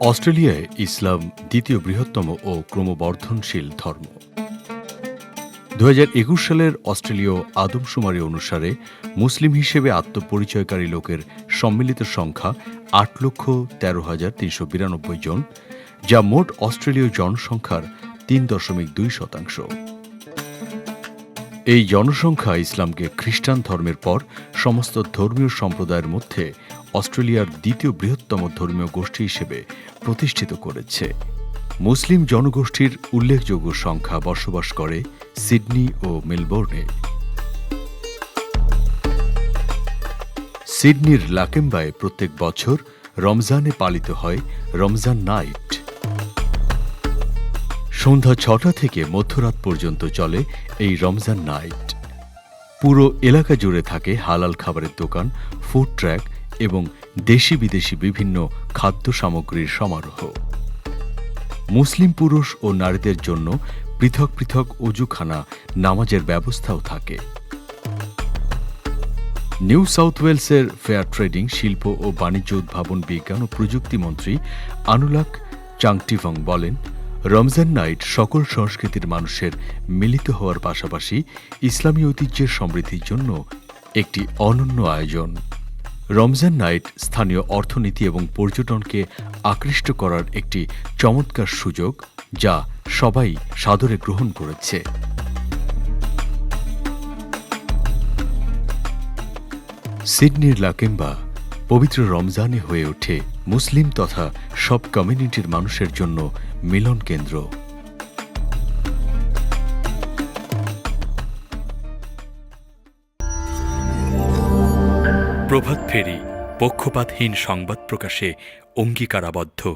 অস্ট্রেলিয়ায় ইসলাম দ্বিতীয় বৃহত্তম ও ক্রমবর্ধনশীল ধর্ম। দু হাজার একুশ সালের অস্ট্রেলীয় আদমশুমারি অনুসারে মুসলিম হিসেবে আত্মপরিচয়কারী লোকের সম্মিলিত সংখ্যা আট লক্ষ তেরো হাজার তিনশো বিরানব্বই জন, যা মোট অস্ট্রেলীয় জনসংখ্যার তিন দশমিক দুই শতাংশ। এই জনসংখ্যা ইসলামকে খ্রিস্টান ধর্মের পর সমস্ত ধর্মীয় সম্প্রদায়ের মধ্যে অস্ট্রেলিয়ার দ্বিতীয় বৃহত্তম ধর্মীয় গোষ্ঠী হিসেবে প্রতিষ্ঠিত করেছে। মুসলিম জনগোষ্ঠীর উল্লেখযোগ্য সংখ্যা বসবাস করে সিডনি ও মেলবোর্নে। সিডনির লাকেম্বায় প্রত্যেক বছর রমজানে পালিত হয় রমজান নাইট। সন্ধ্যা ছটা থেকে মধ্যরাত পর্যন্ত চলে এই রমজান নাইট পুরো এলাকা জুড়ে থাকে হালাল খাবারের দোকান ফুড ট্র্যাক এবং দেশি বিদেশি বিভিন্ন খাদ্য সামগ্রীর সমারোহ। মুসলিম পুরুষ ও নারীদের জন্য পৃথক পৃথক অজুখানা নামাজের ব্যবস্থাও থাকে। নিউ সাউথ ওয়েলসের ফেয়ার ট্রেডিং, শিল্প ও বাণিজ্য উদ্ভাবন বিজ্ঞান ও প্রযুক্তি মন্ত্রী আনুলাক চাংটিভং বলেন রমজান নাইট সকল সংস্কৃতির মানুষের মিলিত হওয়ার পাশাপাশি ইসলামী ঐতিহ্যের সমৃদ্ধির জন্য একটি অনন্য আয়োজন। রমজান নাইট স্থানীয় অর্থনীতি এবং পর্যটনকে আকৃষ্ট করার একটি চমৎকার সুযোগ যা সবাই সাদরে গ্রহণ করেছে। সিডনির লাকেম্বা পবিত্র রমজানে হয়ে ওঠে মুসলিম তথা সব কমিউনিটির মানুষের জন্য মিলন কেন্দ্র। প্রভাত ফেরি পক্ষপাতহীন সংবাদ প্রকাশে অঙ্গীকারাবদ্ধ।